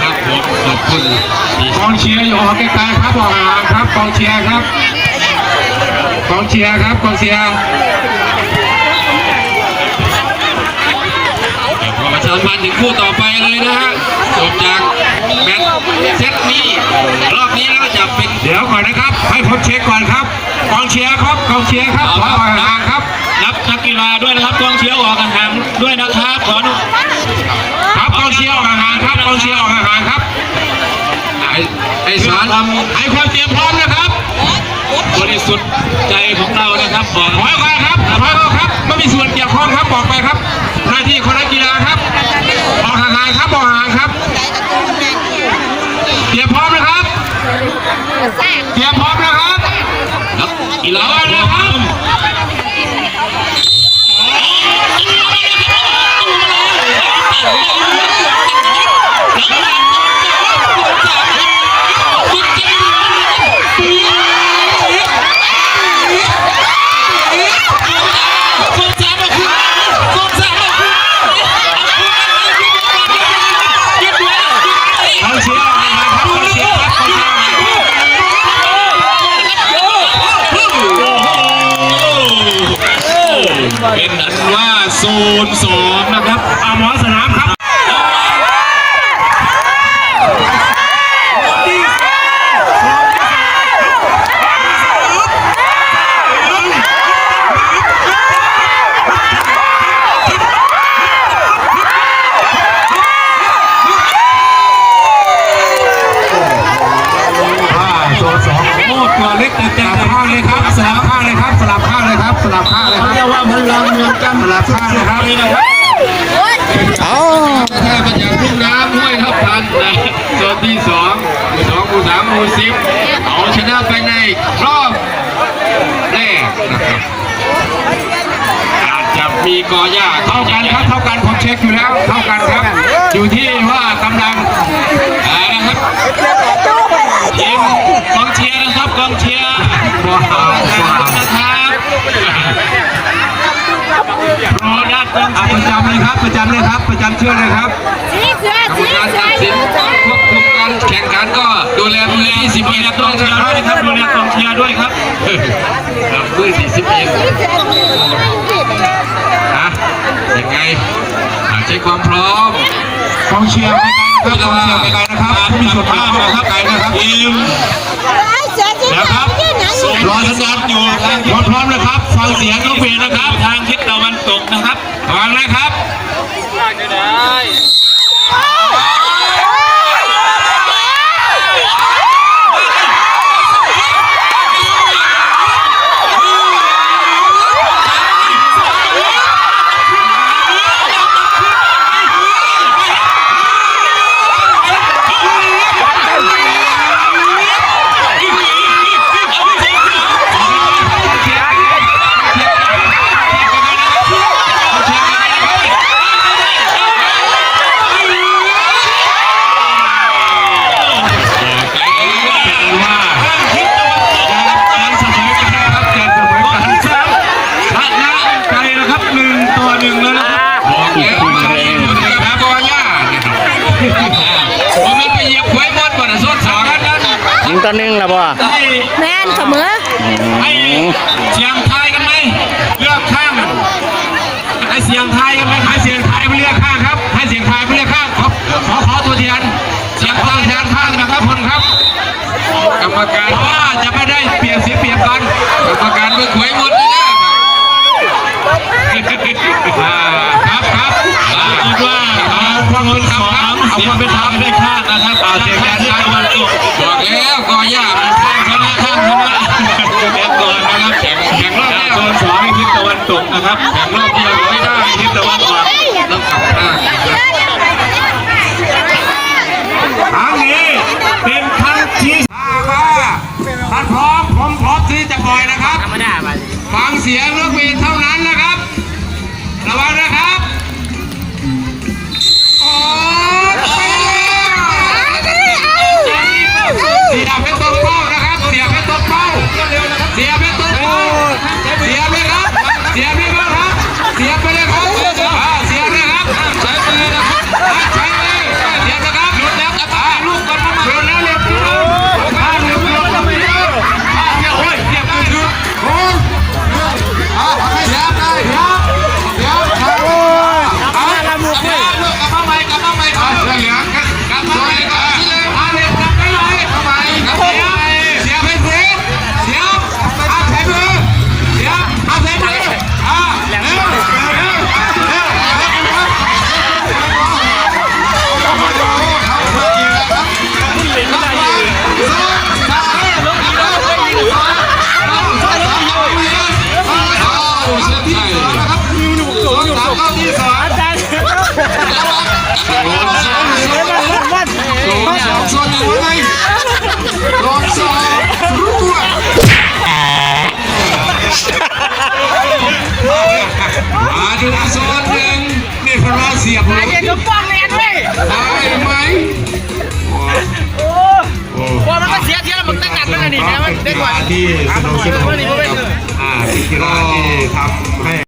ครับผมขอบคุณที่กองเชียร์อยู่ออกไกลๆครับออกห่างๆครับกองเชียร์ครับกองเชียร์ครับกองเชียร์ขอประชาสัมพันธ์ถึงคู่ต่อไปเลยนะฮะจบจากแมตช์เซตนี้รอบนี้แล้วจะเป็นเดี๋ยวก่อนนะครับ ให้ผมเช็คก่อนครับกองเชียร์ครับกองเชียร์ครับขอออกห่างๆครับนับนักกีฬาด้วยนะครับกองเชียร์ออกห่างๆด้วยนะครับขอ อนุครับกองเชียร์ออกห่างๆครับกองเชียร์ออกห่างๆครับไอ้ไอ้สารทให้ความเตรียมพร้อมนะครับำบริสุทธิ์ใจของเรานะครับบอกถอยออกไปครับถอยออกครับไม่มีส่วนเกี่ยวข้องครับบอกไปครับ หน้าที่ของนักกีฬาครับออกห่างๆครับออกห่างๆครับเตรียมพร้อมนะครับแทรกเตรียมพร้อมนะครับนักกีฬา เอาเลยครับ กองเชียร์ออกห่างๆครับกองเชียร์ครับกองเชียร์ออกห่างๆครับ เป็นอันว่าโซนสองนะครับ เอาหมอสนามครับ อ่าโซนสอง โอ้ตัวเล็กแต่ ส แต่ ลับข้างเลยครับสลับข้างเลยครับสลับข้างเลยครับสลับข้าเลยครับเรียกว่าพลังเมืองกันสลับข้างเลยครับนะครับถ้ามาจากทุ่งน้ำห้วยทับทันนะโซนที่สองสองหมู่สามหมู่สิบเอาชนะไปในรอบแรกนะครับอาจจะมีกอหญ้าเท่ากันครับเท่ากันผมเช็คอยู่แล้วเท่ากันครับ อยู่ที่ว่ากำลังนะครับทีมกองเชียร์นะครับกองเชียร์ อด้านกองอะเชีปยระร์จำเลยครับ ประจำเลยครับ ประจำเชื่อเลยครับสีเสือกรรมสีการเสืตัอดสินควบคุมการแข่งขันก็ดูแลมือที่สิบเอ็ดกองเชียร์ด้วยนะครับดูแลกองเชียร์ด้วยครับครับมือที่สิบเอ็ดสีเสือสีเสือนะยังไงอ่าใช้ความพร้อม กองเชียร์ไปไกลนะครับกองเชียร์ไปไกลนะครับมีส่วนเกี่ยวข้องนะครับไกลนะครับ ทีมไอ้เสือสีเสือที่ไหน รอสัญญาณอยู่พร้อมพร้อมนะครับฟังเสียงนกหวีดนะครับทางทิศตะวันตกนะครับฟังนะครับว่ายังเสมอกันนะครับยังเสมอกันชนะไกลนะครับหนึ่งต่อหนึ่งแล้วนะครับ บอกแล้วมาเองอยู่ในครับกอหญ้านะครับผมมันไปเหยียบหวยมดก่อนนะโซนสองนั้น ยิงตัวหนึ่งแล้วบ่ ให้ แม่นเสมอ ให้เสียงไทยกันไหมเลือกข้างให้เสียงไทยกันไหมให้เสียงไทยไปเลือกข้างครับ ให้เสียงไทยไปเลือกข้างขอขอขอตัวแทนเสียงตัวแทนข้างนะครับคนครับ กรรมการว่าจะไม่ได้เปรียบเสียเปรียบกันกรรมการเมื่อคุย ฟังเสียงนกหวีดเท่านั้นนะครับ ระวังนะครับ ที่สองนะครับมีนี่ามเข้าที่สอง